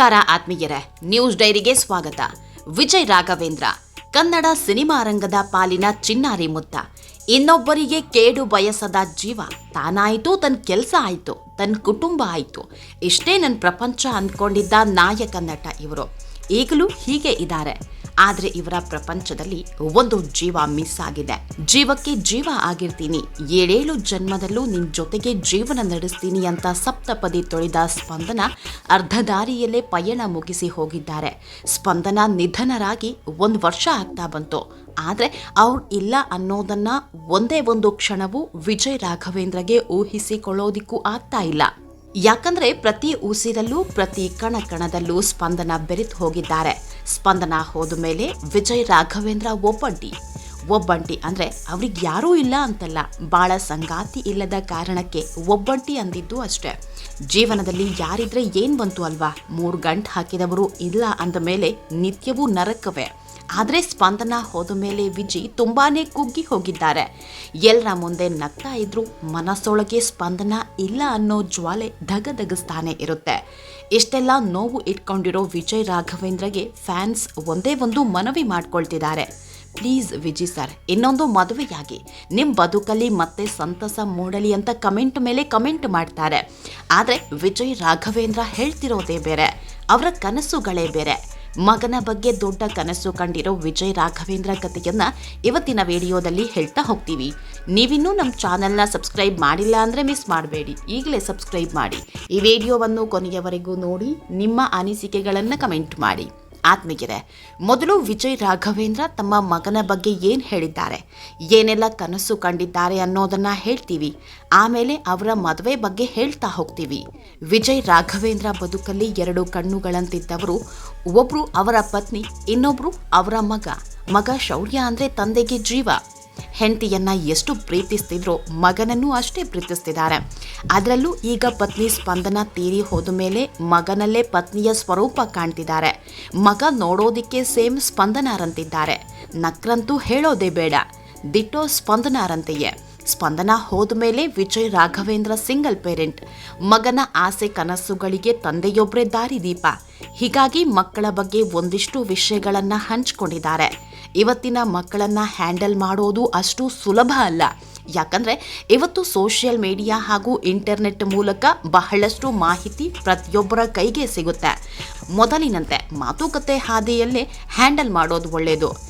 ನಮಸ್ಕಾರ ಆತ್ಮೀಯರೇ, ನ್ಯೂಸ್ ಡೈರಿಗೆ ಸ್ವಾಗತ. ವಿಜಯ್ ರಾಘವೇಂದ್ರ, ಕನ್ನಡ ಸಿನಿಮಾ ರಂಗದ ಪಾಲಿನ ಚಿನ್ನಾರಿ ಮುತ್ತ. ಇನ್ನೊಬ್ಬರಿಗೆ ಕೇಡು ಬಯಸದ ಜೀವ, ತಾನಾಯಿತು ತನ್ನ ಕೆಲಸ ಆಯಿತು ತನ್ನ ಕುಟುಂಬ ಆಯಿತು. ಇಷ್ಟೇ ನನ್ನ ಪ್ರಪಂಚ ಅಂದ್ಕೊಂಡಿದ್ದ ನಾಯಕ ನಟ ಇವರು. ಈಗಲೂ ಹೀಗೆ ಇದ್ದಾರೆ. ಆದರೆ ಇವರ ಪ್ರಪಂಚದಲ್ಲಿ ಒಂದು ಜೀವ ಮಿಸ್ ಆಗಿದೆ. ಜೀವಕ್ಕೆ ಜೀವ ಆಗಿರ್ತೀನಿ. ಏಳೇಳು ಜನ್ಮದಲ್ಲೂ ನಿನ್ ಜೊತೆಗೆ ಜೀವನ ನಡೆಸ್ತೀನಿ ಅಂತ ಸಪ್ತಪದಿ ತೊಳೆದ ಸ್ಪಂದನ ಅರ್ಧ ದಾರಿಯಲ್ಲೇ ಪಯಣ ಮುಗಿಸಿ ಹೋಗಿದ್ದಾರೆ. ಸ್ಪಂದನ ನಿಧನರಾಗಿ ಒಂದು ವರ್ಷ ಆಗ್ತಾ ಬಂತು. ಆದರೆ ಅವ್ರು ಇಲ್ಲ ಅನ್ನೋದನ್ನ ಒಂದೇ ಒಂದು ಕ್ಷಣವೂ ವಿಜಯ್ ರಾಘವೇಂದ್ರಗೆ ಊಹಿಸಿಕೊಳ್ಳೋದಿಕ್ಕೂ ಆಗ್ತಾ ಇಲ್ಲ. ಯಾಕಂದ್ರೆ ಪ್ರತಿ ಉಸಿರಲ್ಲೂ, ಪ್ರತಿ ಕಣ ಕಣದಲ್ಲೂ ಸ್ಪಂದನ ಬೆರೆತು ಹೋಗಿದ್ದಾರೆ. ಸ್ಪಂದನ ಹೋದ ಮೇಲೆ ವಿಜಯ್ ರಾಘವೇಂದ್ರ ಒಬ್ಬಂಟಿ. ಒಬ್ಬಂಟಿ ಅಂದ್ರೆ ಅವ್ರಿಗೆ ಯಾರೂ ಇಲ್ಲ ಅಂತಲ್ಲ, ಬಾಳ ಸಂಗಾತಿ ಇಲ್ಲದ ಕಾರಣಕ್ಕೆ ಒಬ್ಬಂಟಿ ಅಂದಿದ್ದು ಅಷ್ಟೇ. ಜೀವನದಲ್ಲಿ ಯಾರಿದ್ರೆ ಏನ್ ಬಂತು ಅಲ್ವಾ? ಮೂರು ಗಂಟು ಹಾಕಿದವರು ಇಲ್ಲ ಅಂದ ಮೇಲೆ ನಿತ್ಯವೂ ನರಕವೇ. ಆದರೆ ಸ್ಪಂದನ ಹೋದ ಮೇಲೆ ವಿಜಿ ತುಂಬಾನೇ ಕುಗ್ಗಿ ಹೋಗಿದ್ದಾರೆ. ಎಲ್ಲರ ಮುಂದೆ ನಗ್ತಾ ಇದ್ರು ಮನಸ್ಸೊಳಗೆ ಸ್ಪಂದನ ಇಲ್ಲ ಅನ್ನೋ ಜ್ವಾಲೆ ಧಗಧಗಿಸ್ತಾನೆ ಇರುತ್ತೆ. ಇಷ್ಟೆಲ್ಲ ನೋವು ಇಟ್ಕೊಂಡಿರೋ ವಿಜಯ್ ರಾಘವೇಂದ್ರಗೆ ಫ್ಯಾನ್ಸ್ ಒಂದೇ ಒಂದು ಮನವಿ ಮಾಡ್ಕೊಳ್ತಿದ್ದಾರೆ. ಪ್ಲೀಸ್ ವಿಜಿ ಸರ್, ಇನ್ನೊಂದು ಮದುವೆಯಾಗಿ. ನಿಮ್ಮ ಬದುಕಲ್ಲಿ ಮತ್ತೆ ಸಂತಸ ಮೂಡಲಿ ಅಂತ ಕಮೆಂಟ್ ಮೇಲೆ ಕಮೆಂಟ್ ಮಾಡ್ತಾರೆ. ಆದರೆ ವಿಜಯ್ ರಾಘವೇಂದ್ರ ಹೇಳ್ತಿರೋದೇ ಬೇರೆ. ಅವರ ಕನಸುಗಳೇ ಬೇರೆ. ಮಗನ ಬಗ್ಗೆ ದೊಡ್ಡ ಕನಸು ಕಂಡಿರೋ ವಿಜಯ್ ರಾಘವೇಂದ್ರ ಕಥೆಯನ್ನ ಇವತ್ತಿನ ವಿಡಿಯೋದಲ್ಲಿ ಹೇಳ್ತಾ ಹೋಗ್ತೀವಿ. ನೀವಿನ್ನೂ ನಮ್ಮ ಚಾನೆಲ್ನ ಸಬ್ಸ್ಕ್ರೈಬ್ ಮಾಡಿಲ್ಲ ಅಂದರೆ ಮಿಸ್ ಮಾಡಬೇಡಿ. ಈಗಲೇ ಸಬ್ಸ್ಕ್ರೈಬ್ ಮಾಡಿ. ಈ ವಿಡಿಯೋವನ್ನು ಕೊನೆಯವರೆಗೂ ನೋಡಿ, ನಿಮ್ಮ ಅನಿಸಿಕೆಗಳನ್ನು ಕಮೆಂಟ್ ಮಾಡಿ. ಆತ್ಮೀಯರೇ, ಮೊದಲು ವಿಜಯ್ ರಾಘವೇಂದ್ರ ತಮ್ಮ ಮಗನ ಬಗ್ಗೆ ಏನು ಹೇಳಿದ್ದಾರೆ? ಏನೆಲ್ಲ ಕನಸು ಕಂಡಿದ್ದಾರೆ ಅನ್ನೋದನ್ನ ಹೇಳ್ತೀವಿ. ಆಮೇಲೆ ಅವರ ಮದುವೆ ಬಗ್ಗೆ ಹೇಳ್ತಾ ಹೋಗ್ತೀವಿ. ವಿಜಯ್ ರಾಘವೇಂದ್ರ ಬದುಕಲ್ಲಿ ಎರಡು ಕಣ್ಣುಗಳಂತಿದ್ದವರು, ಒಬ್ರು ಅವರ ಪತ್ನಿ, ಇನ್ನೊಬ್ರು ಅವರ ಮಗ. ಮಗ ಶೌರ್ಯ ಅಂದ್ರೆ ತಂದೆಗೆ ಜೀವ. ಹೆಂಡತಿಯನ್ನ ಎಷ್ಟು ಪ್ರೀತಿಸ್ತಿದ್ರೋ ಮಗನನ್ನು ಅಷ್ಟೇ ಪ್ರೀತಿಸ್ತಿದ್ದಾರೆ. ಅದರಲ್ಲೂ ಈಗ ಪತ್ನಿ ಸ್ಪಂದನ ತೀರಿ ಹೋದ ಮೇಲೆ ಮಗನಲ್ಲೇ ಪತ್ನಿಯ ಸ್ವರೂಪ ಕಾಣ್ತಿದ್ದಾರೆ. ಮಗ ನೋಡೋದಿಕ್ಕೆ ಸೇಮ್ ಸ್ಪಂದನಾರಂತಿದ್ದಾರೆ. ನಕ್ರಂತೂ ಹೇಳೋದೇ ಬೇಡ. ದಿಟ್ಟೋ ಸ್ಪಂದನಾರಂತೆಯೇ. ಸ್ಪಂದನ ಹೋದ ಮೇಲೆ ವಿಜಯ್ ರಾಘವೇಂದ್ರ ಸಿಂಗಲ್ ಪೇರೆಂಟ್. ಮಗನ ಆಸೆ ಕನಸುಗಳಿಗೆ ತಂದೆಯೊಬ್ಬರೇ ದಾರಿದೀಪ ಹೀಗಾಗಿ ಮಕ್ಕಳ ಬಗ್ಗೆ ಒಂದಿಷ್ಟು ವಿಷಯಗಳನ್ನು ಹಂಚಿಕೊಂಡಿದ್ದಾರೆ. ಇವತ್ತಿನ ಮಕ್ಕಳನ್ನ ಹ್ಯಾಂಡಲ್ ಮಾಡೋದು ಅಷ್ಟು ಸುಲಭ ಅಲ್ಲ. ಯಾಕಂದ್ರೆ ಇವತ್ತು ಸೋಷಿಯಲ್ ಮೀಡಿಯಾ ಹಾಗೂ ಇಂಟರ್ನೆಟ್ ಮೂಲಕ ಬಹಳಷ್ಟು ಮಾಹಿತಿ ಪ್ರತಿಯೊಬ್ಬರ ಕೈಗೆ ಸಿಗುತ್ತೆ. ಮೊದಲಿನಂತೆ ಮಾತುಕತೆ ಹಾದಿಯಲ್ಲೇ ಹ್ಯಾಂಡಲ್ ಮಾಡೋದು ಒಳ್ಳೆಯದು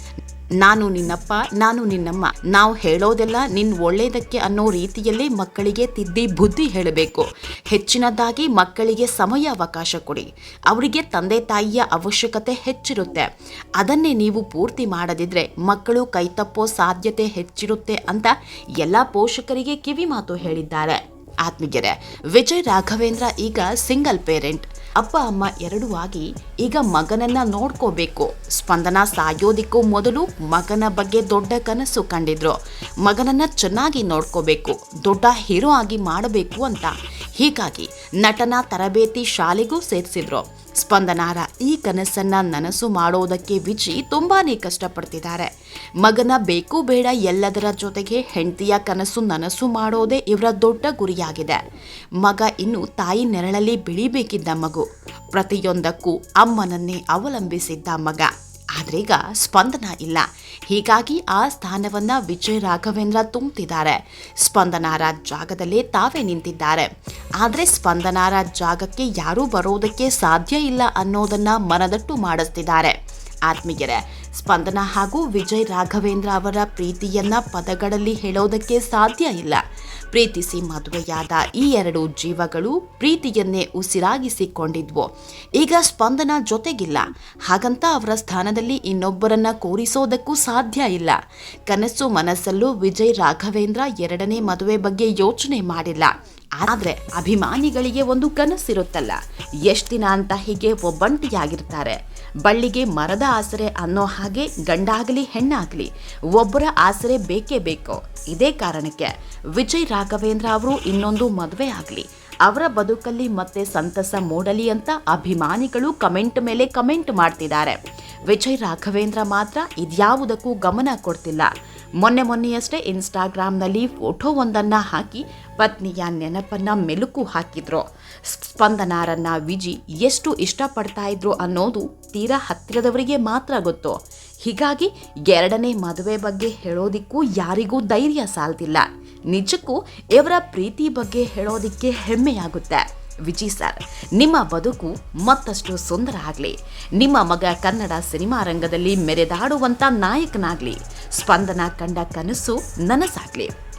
ನಾನು ನಿನ್ನಪ್ಪ, ನಾನು ನಿನ್ನಮ್ಮ. ನಾವು ಹೇಳೋದೆಲ್ಲ ನಿನ್ನ ಒಳ್ಳೆಯದಕ್ಕೆ ಅನ್ನೋ ರೀತಿಯಲ್ಲೇ ಮಕ್ಕಳಿಗೆ ತಿದ್ದಿ ಬುದ್ಧಿ ಹೇಳಬೇಕು. ಹೆಚ್ಚಿನದಾಗಿ ಮಕ್ಕಳಿಗೆ ಸಮಯ ಅವಕಾಶ ಕೊಡಿ. ಅವರಿಗೆ ತಂದೆ ತಾಯಿಯ ಅವಶ್ಯಕತೆ ಹೆಚ್ಚಿರುತ್ತೆ. ಅದನ್ನೇ ನೀವು ಪೂರ್ತಿ ಮಾಡದಿದ್ರೆ ಮಕ್ಕಳು ಕೈತಪ್ಪೋ ಸಾಧ್ಯತೆ ಹೆಚ್ಚಿರುತ್ತೆ ಅಂತ ಎಲ್ಲ ಪೋಷಕರಿಗೆ ಕಿವಿ ಮಾತು ಹೇಳಿದ್ದಾರೆ. ಆತ್ಮೀಯರೇ, ವಿಜಯ್ ರಾಘವೇಂದ್ರ ಈಗ ಸಿಂಗಲ್ ಪೇರೆಂಟ್ ಅಪ್ಪ, ಅಮ್ಮ ಎರಡೂ ಆಗಿ ಈಗ ಮಗನನ್ನ ನೋಡ್ಕೋಬೇಕು. ಸ್ಪಂದನ ಸಾಯೋದಿಕ್ಕೂ ಮೊದಲು ಮಗನ ಬಗ್ಗೆ ದೊಡ್ಡ ಕನಸು ಕಂಡಿದ್ರು. ಮಗನನ್ನ ಚೆನ್ನಾಗಿ ನೋಡ್ಕೋಬೇಕು, ದೊಡ್ಡ ಹೀರೋ ಆಗಿ ಮಾಡಬೇಕು ಅಂತ ಹೀಗಾಗಿ ನಟನ ತರಬೇತಿ ಶಾಲೆಗೂ ಸೇರಿಸಿದ್ರು. ಸ್ಪಂದನಾರ ಈ ಕನಸನ್ನ ನನಸು ಮಾಡೋದಕ್ಕೆ ವಿಜಿ ತುಂಬಾನೇ ಕಷ್ಟಪಡ್ತಿದ್ದಾರೆ. ಮಗನ ಬೇಕು ಬೇಡ, ಎಲ್ಲದರ ಜೊತೆಗೆ ಹೆಂಡತಿಯ ಕನಸು ನನಸು ಮಾಡೋದೇ ಇವರ ದೊಡ್ಡ ಗುರಿಯಾಗಿದೆ. ಮಗ ಇನ್ನು ತಾಯಿ ನೆರಳಲ್ಲಿ ಬೆಳಿಬೇಕಿದ್ದ ಮಗು. ಪ್ರತಿಯೊಂದಕ್ಕೂ ಅಮ್ಮನನ್ನೇ ಅವಲಂಬಿಸಿದ್ದ ಮಗ. ಆದ್ರೀಗ ಸ್ಪಂದನ ಇಲ್ಲ. ಹೀಗಾಗಿ ಆ ಸ್ಥಾನವನ್ನ ವಿಜಯ್ ರಾಘವೇಂದ್ರ ತುಂಬುತ್ತಿದ್ದಾರೆ ಸ್ಪಂದನಾರ ಜಾಗದಲ್ಲೇ ತಾವೇ ನಿಂತಿದ್ದಾರೆ. ಆದರೆ ಸ್ಪಂದನಾರ ಜಾಗಕ್ಕೆ ಯಾರೂ ಬರೋದಕ್ಕೆ ಸಾಧ್ಯ ಇಲ್ಲ ಅನ್ನೋದನ್ನ ಮನದಟ್ಟು ಮಾಡಿಸ್ತಿದ್ದಾರೆ. ಆತ್ಮೀಯರೇ ಸ್ಪಂದನ ಹಾಗೂ ವಿಜಯ್ ರಾಘವೇಂದ್ರ ಅವರ ಪ್ರೀತಿಯನ್ನ ಪದಗಳಲ್ಲಿ ಹೇಳೋದಕ್ಕೆ ಸಾಧ್ಯ ಇಲ್ಲ. ಪ್ರೀತಿಸಿ ಮದುವೆಯಾದ ಈ ಎರಡು ಜೀವಗಳು ಪ್ರೀತಿಯನ್ನೇ ಉಸಿರಾಗಿಸಿಕೊಂಡಿದ್ವು. ಈಗ ಸ್ಪಂದನ ಜೊತೆಗಿಲ್ಲ. ಹಾಗಂತ ಅವರ ಸ್ಥಾನದಲ್ಲಿ ಇನ್ನೊಬ್ಬರನ್ನ ಕೂರಿಸೋದಕ್ಕೂ ಸಾಧ್ಯ ಇಲ್ಲ. ಕನಸು ಮನಸ್ಸಲ್ಲೂ ವಿಜಯ್ ರಾಘವೇಂದ್ರ ಎರಡನೇ ಮದುವೆ ಬಗ್ಗೆ ಯೋಚನೆ ಮಾಡಿಲ್ಲ. ಆದರೆ ಅಭಿಮಾನಿಗಳಿಗೆ ಒಂದು ಕನಸಿರುತ್ತಲ್ಲ. ಎಷ್ಟು ದಿನ ಅಂತ ಹೀಗೆ ಒಬ್ಬಂಟಿಯಾಗಿರ್ತಾರೆ. ಬಳ್ಳಿಗೆ ಮರದ ಆಸರೆ ಅನ್ನೋ ಹಾಗೆ ಗಂಡಾಗಲಿ ಹೆಣ್ಣಾಗಲಿ ಒಬ್ಬರ ಆಸರೆ ಬೇಕೇ ಬೇಕು? ಇದೇ ಕಾರಣಕ್ಕೆ ವಿಜಯ್ ರಾಘವೇಂದ್ರ ಅವರು ಇನ್ನೊಂದು ಮದುವೆ ಆಗಲಿ. ಅವರ ಬದುಕಲ್ಲಿ ಮತ್ತೆ ಸಂತಸ ಮೂಡಲಿ ಅಂತ ಅಭಿಮಾನಿಗಳು ಕಮೆಂಟ್ ಮೇಲೆ ಕಮೆಂಟ್ ಮಾಡ್ತಿದ್ದಾರೆ. ವಿಜಯ್ ರಾಘವೇಂದ್ರ ಮಾತ್ರ ಇದ್ಯಾವುದಕ್ಕೂ ಗಮನ ಕೊಡ್ತಿಲ್ಲ. ಮೊನ್ನೆ ಮೊನ್ನೆಯಷ್ಟೇ ಇನ್ಸ್ಟಾಗ್ರಾಮ್ನಲ್ಲಿ ಫೋಟೋವೊಂದನ್ನು ಹಾಕಿ ಪತ್ನಿಯ ನೆನಪನ್ನ ಮೆಲುಕು ಹಾಕಿದ್ರು. ಸ್ಪಂದನಾರನ್ನ ವಿಜಿ ಎಷ್ಟು ಇಷ್ಟಪಡ್ತಾ ಇದ್ರು ಅನ್ನೋದು ತೀರಾ ಹತ್ತಿರದವರಿಗೆ ಮಾತ್ರ ಗೊತ್ತು. ಹೀಗಾಗಿ ಎರಡನೇ ಮದುವೆ ಬಗ್ಗೆ ಹೇಳೋದಿಕ್ಕೂ ಯಾರಿಗೂ ಧೈರ್ಯ ಸಾಲ್ತಿಲ್ಲ. ನಿಜಕ್ಕೂ ಇವರ ಪ್ರೀತಿ ಬಗ್ಗೆ ಹೇಳೋದಿಕ್ಕೆ ಹೆಮ್ಮೆಯಾಗುತ್ತೆ. ವಿಜಿ ಸರ್, ನಿಮ್ಮ ಬದುಕು ಮತ್ತಷ್ಟು ಸುಂದರ ಆಗಲಿ. ನಿಮ್ಮ ಮಗ ಕನ್ನಡ ಸಿನಿಮಾ ರಂಗದಲ್ಲಿ ಮೆರೆದಾಡುವಂಥ ನಾಯಕನಾಗಲಿ. ಸ್ಪಂದನ ಕಂಡ ಕನಸು ನನಸಾಗಲಿ.